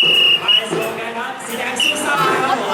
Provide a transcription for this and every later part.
快速盖章，直接收上。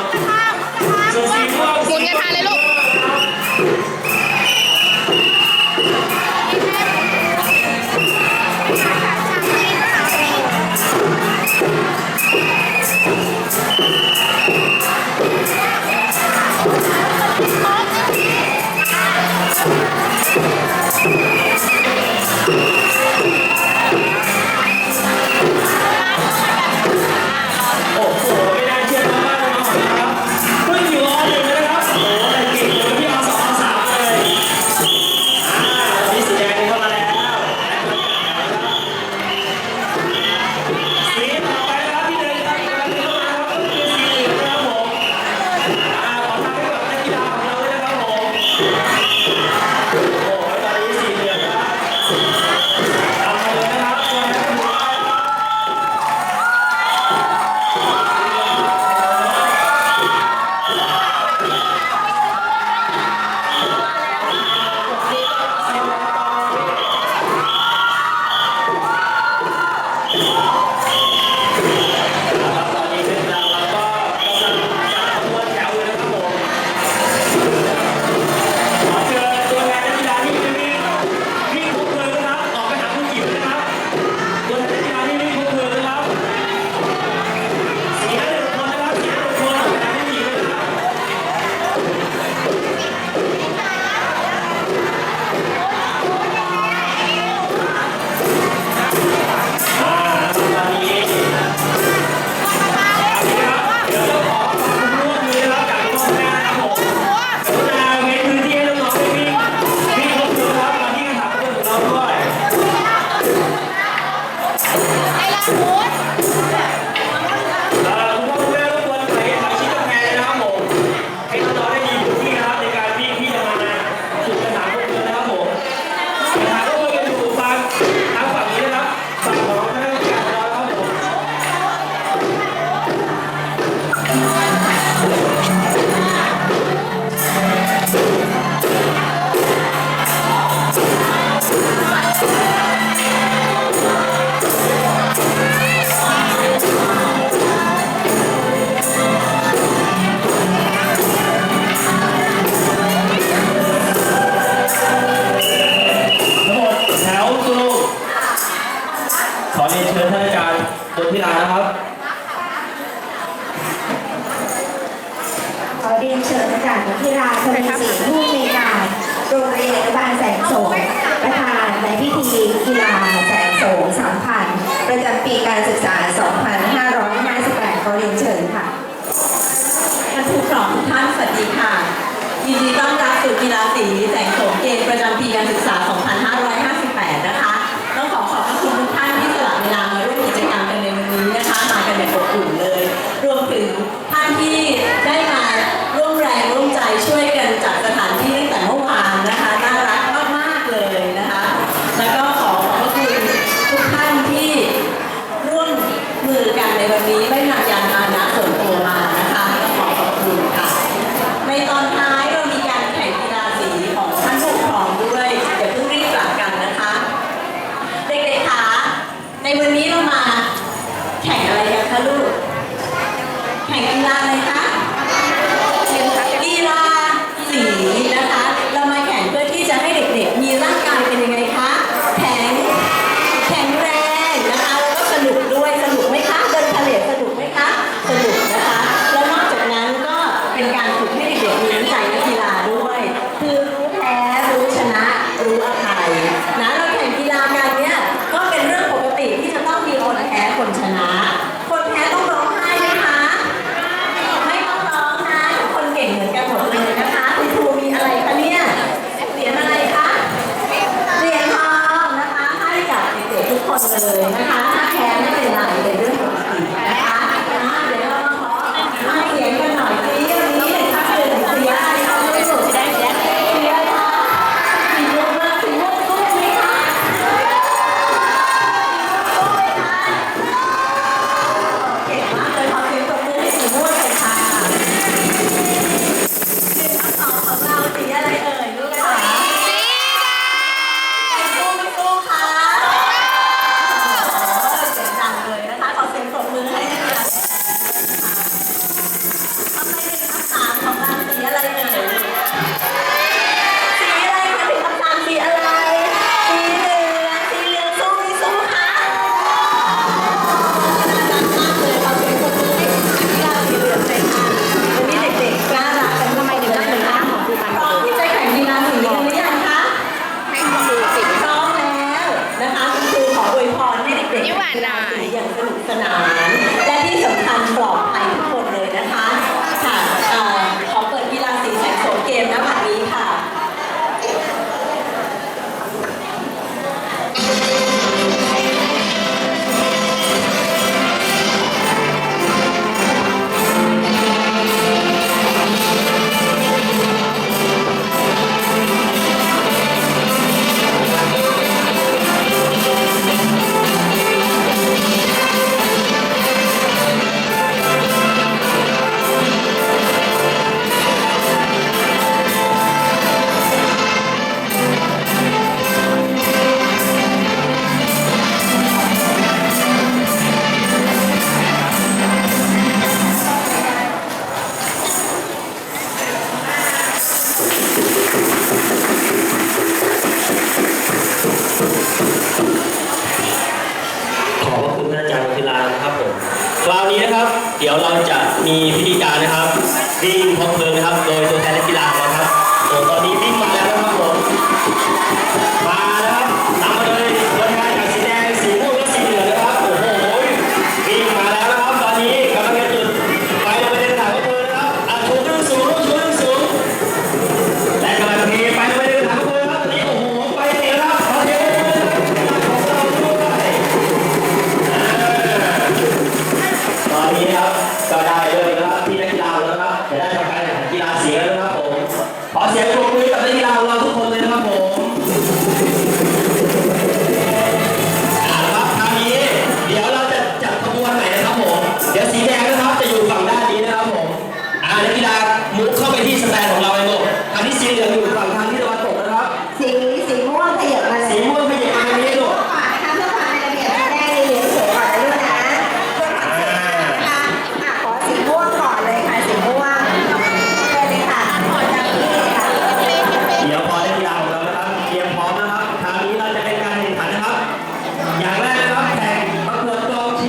าสมีศรีผู้มีการโรงเรียนอนุบาลแสงโสมประธานในพิธีกีฬาแสงโสมสามพันประจำปีการศึกษา 2558ขอเรียนเชิญค่ะท่านผู้ปกครองทุกท่านสวัสดีค่ะ ยินดีต้อนรับสู่กีฬาสีแสงโสมเกมประจำปีการศึกษา มีพิธีการนะครับวิ่งพร้อมเพลิงนะครับ โดยตัวแทนนักกีฬาของเราครับโอ้ตอนนี้วิ่งมาแล้วนะครับผมมาแล้วครับนำมาเลยตัวแทนจากสีแดงสีม่วงและสีเหลืองนะครับโอ้โหวิ่งมาแล้วนะครับ ตอนนี้กำลังจะจุดไฟลงไปในกระถางพร้อมเพลิงนะครับอะชูขึ้นสูงชูขึ้นสูงและกำลังเทไปไปในถังเพลิงครับตอนนี้โอ้โหไปเทแล้วครับขอเทไปเลยของเราด้วยอ่าตอนนี้ครับ ก็ได้เลยนะครับที่นักกีฬาของเรานะครับจะได้ทำการแข่งขันกีฬาเสียแล้วนะครับผมขอเสียงปรบมือกับนักกีฬาของเราทุกคนเลยนะครับผมเอาละครับคราวนี้เดี๋ยวเราจะจัดขบวนใหม่นะครับผมเดี๋ยวสีแดงนะครับจะอยู่ฝั่งด้านนี้นะครับผมอ่านักกีฬามุกเข้าไปที่สแตนของเราเลยลูกอันนี้สีเหลืองอยู่